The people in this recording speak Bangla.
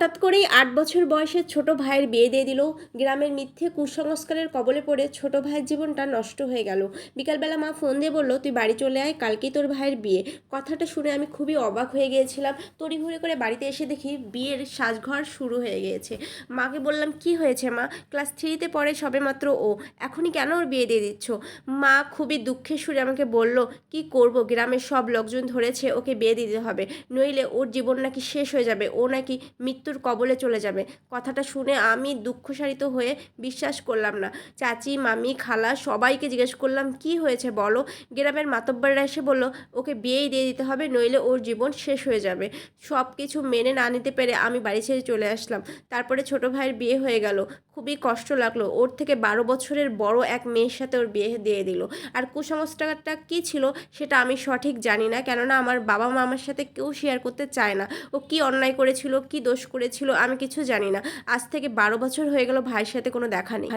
হঠাৎ করেই আট বছর বয়সের ছোট ভাইয়ের বিয়ে দিয়ে দিল। গ্রামের মিথ্যে কুসংস্কারের কবলে পড়ে ছোট ভাইয়ের জীবনটা নষ্ট হয়ে গেল। বিকালবেলা মা ফোন দিয়ে বলল, তুই বাড়ি চলে আয়, কালকেই তোর ভাইয়ের বিয়ে। কথাটা শুনে আমি খুবই অবাক হয়ে গিয়েছিলাম। তড়িঘড়ি করে বাড়িতে এসে দেখি বিয়ের সাজঘর শুরু হয়ে গিয়েছে। মাকে বললাম, কি হয়েছে মা? ক্লাস থ্রিতে পড়ে সবেমাত্র ও। এখনই কেন ওর বিয়ে দিয়ে দিচ্ছ? মা খুবই দুঃখের সুরে আমাকে বলল, কি করব? গ্রামের সব লোকজন ধরেছে, ওকে বিয়ে দিতে হবে। নইলে ওর জীবন নাকি শেষ হয়ে যাবে। ও নাকি মৃত্যুর কবলে চলে যাবে। কথাটা শুনে আমি দুঃখসারিত হয়ে বিশ্বাস করলাম না। চাচি, মামি, খালা সবাইকে জিজ্ঞেস করলাম, কি হয়েছে বলো? গ্রামের মাতব্বররা এসে বলল, ওকে বিয়েই দিয়ে দিতে হবে, নইলে ওর জীবন শেষ হয়ে যাবে। সব কিছু মেনে না নিতে পেরে আমি বাড়ি ছেড়ে চলে আসলাম। তারপরে ছোট ভাইয়ের বিয়ে হয়ে গেল। খুবই কষ্ট লাগল। ওর থেকে বারো বছরের বড় এক মেয়ের সাথে ওর বিয়ে দিয়ে দিল। আর কুসংস্কারটা কী ছিল সেটা আমি সঠিক জানি না। কেননা আমার বাবা মা আমার সাথে কেউ শেয়ার করতে চায় না। ও কি অন্যায় করেছিল, কি দোষ করেছিল আমি কিছু জানি না। আজ থেকে বারো বছর হয়ে গেল ভাইয়ের সাথে কোনো দেখা নেই।